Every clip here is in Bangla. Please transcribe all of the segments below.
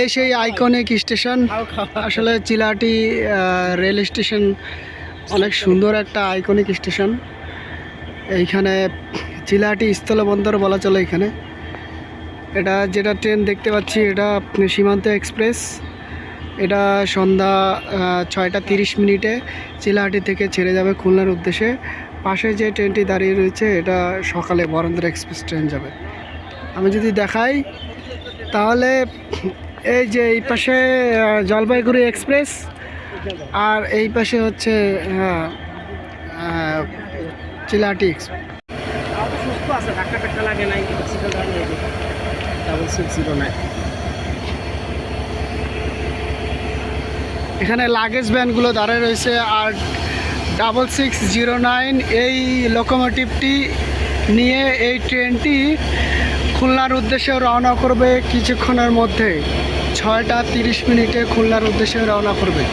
এই সেই আইকনিক স্টেশন আসলে চিলাহাটি আহ, রেল স্টেশন অনেক সুন্দর একটা আইকনিক স্টেশন এইখানে চিলাহাটি স্থলবন্দর বলা চলে এখানে। এটা যেটা ট্রেন দেখতে পাচ্ছি এটা সীমান্ত এক্সপ্রেস এটা সন্ধ্যা ছয়টা তিরিশ মিনিটে চিলাহাটি থেকে ছেড়ে যাবে খুলনার উদ্দেশ্যে। পাশে যে ট্রেনটি দাঁড়িয়ে রয়েছে এটা সকালে বরেন্দ্র এক্সপ্রেস ট্রেন যাবে। আমি যদি দেখাই তাহলে এই যে এই পাশে জলপাইগুড়ি এক্সপ্রেস আর এই পাশে হচ্ছে হ্যাঁ, আহ, চিলাহাটি এক্সপ্রেস। সুস্থ আছে ধাক্কা টাক্কা লাগে নাই অ্যাক্সিডেন্ট নাই ডাবল সিক্স জিরো নাইন এখানে লাগেজ ভ্যানগুলো দাঁড়ায় রয়েছে আর ডাবল সিক্স জিরো নাইন এই লোকোমোটিভটি নিয়ে এই ট্রেনটি খুলনার উদ্দেশ্যে রওনা করবে কিছুক্ষণের মধ্যে। ছয়টা তিরিশ মিনিটে খুলনার উদ্দেশ্যে রওনা করবে।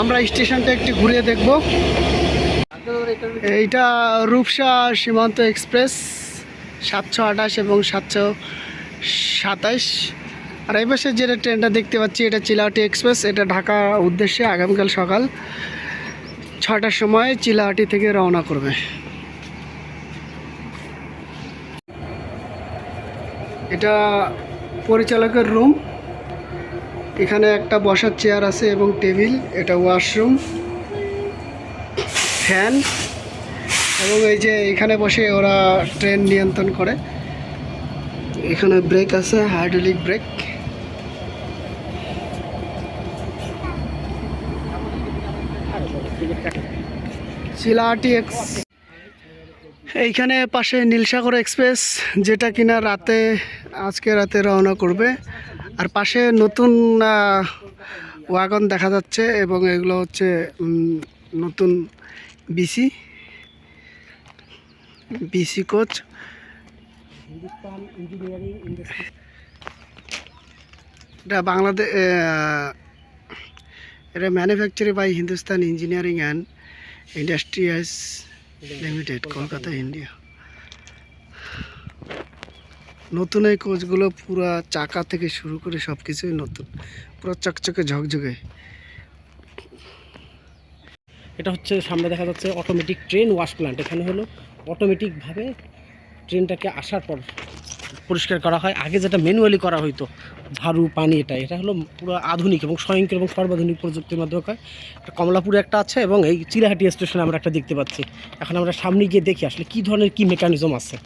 আমরা স্টেশনটা একটু ঘুরিয়ে দেখব। এইটা রূপসা সীমান্ত এক্সপ্রেস, সাতশো আঠাশ এবং সাতশো সাতাইশ। আর এই পাশে যেটা ট্রেনটা দেখতে পাচ্ছি, এটা চিলাহাটি এক্সপ্রেস। এটা ঢাকা উদ্দেশ্যে আগামীকাল সকাল ছটার সময় চিলাহাটি থেকে রওনা করবে। এটা পরিচালকের রুম। এখানে একটা বসার চেয়ার আছে এবং টেবিল, এটা ওয়াশরুম, ফ্যান, এবং এই যে এখানে বসে ওরা ট্রেন নিয়ন্ত্রণ করে। এখানে ব্রেক আছে, হাইড্রোলিক ব্রেক। চিলাহাটি এক্স এইখানে পাশে নীলসাগর এক্সপ্রেস, যেটা কিনা রাতে, আজকে রাতে রওনা করবে। আর পাশে নতুন ওয়াগন দেখা যাচ্ছে এবং এগুলো হচ্ছে নতুন বিসি বিসি কোচ। এটা বাংলাদেশ এটা manufacture by Hindustan engineering and industries limited Kolkata India নতুন এই কোচগুলো পুরা চাকা থেকে শুরু করে সব কিছুই নতুন। পুরো চকচকে, ঝকঝকে। এটা হচ্ছে সামনে দেখা যাচ্ছে অটোমেটিক ট্রেন ওয়াশ প্ল্যান্ট এখানে হলো অটোমেটিকভাবে ট্রেনটাকে আসার পর পরিষ্কার করা হয়। আগে যেটা ম্যানুয়ালি করা হইতো, ঝাড়ু, পানি, এটা এটা হলো পুরো আধুনিক এবং স্বয়ংক্রিয় এবং সর্বাধুনিক প্রযুক্তির মাধ্যমে। হয় এটা কমলাপুরে একটা আছে এবং এই চিলাহাটি স্টেশনে আমরা একটা দেখতে পাচ্ছি। এখন আমরা সামনে গিয়ে দেখি আসলে কী ধরনের কী মেকানিজম আছে।